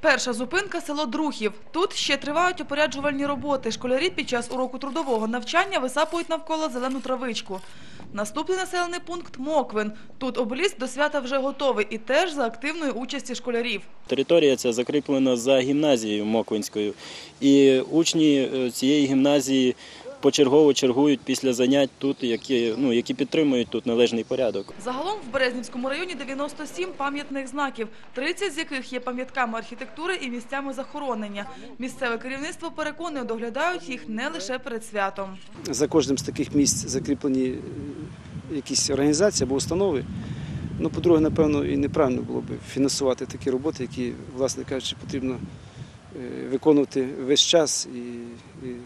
Перша зупинка – село Друхів. Тут ще тривають опоряджувальні роботи. Школярі під час уроку трудового навчання висапують навколо зелену травичку. Наступний населений пункт – Моквин. Тут обеліск до свята вже готовий і теж за активної участі школярів. Територія ця закріплена за гімназією Моквинською. І учні е, цієї гімназії почергово чергують після занять тут, які, ну, які підтримують тут належний порядок. Загалом в Березнівському районі 97 пам'ятних знаків, 30 з яких є пам'ятками архітектури і місцями захоронення. Місцеве керівництво переконує, доглядають їх не лише перед святом. за кожним з таких місць закріплені е, якісь організації або установи. Ну, по-друге, напевно, і неправильно було б фінансувати такі роботи, які, власне кажучи, потрібно е, виконувати весь час і,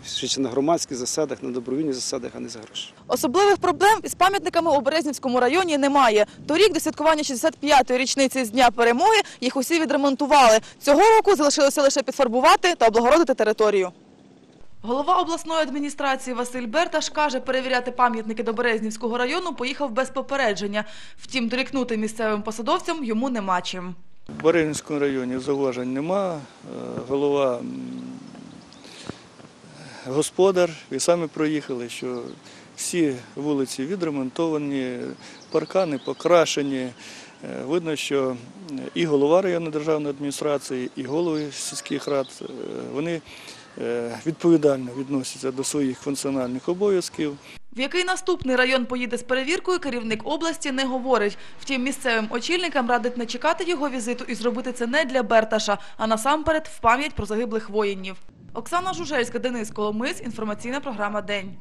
швидше на громадських засадах, на добровільних засадах, а не за гроші. Особливих проблем із пам'ятниками у Березнівському районі немає. Торік до святкування 65-ї річниці з Дня перемоги їх усі відремонтували. Цього року залишилося лише підфарбувати та облагородити територію. Голова обласної адміністрації Василь Берташ каже, перевіряти пам'ятники до Березнівського району поїхав без попередження. Втім, дорікнути місцевим посадовцям йому нема чим. В Баринському районі зауважень нема. Е, Голова господар, і самі проїхали, що всі вулиці відремонтовані, паркани покрашені. Е, Видно, що і голова районної державної адміністрації, і голови сільських рад е, вони е, відповідально відносяться до своїх функціональних обов'язків. В який наступний район поїде з перевіркою, керівник області не говорить. Втім, місцевим очільникам радить не чекати його візиту і зробити це не для Берташа, а насамперед в пам'ять про загиблих воїнів. Оксана Жужельська, Денис Коломис, інформаційна програма «День».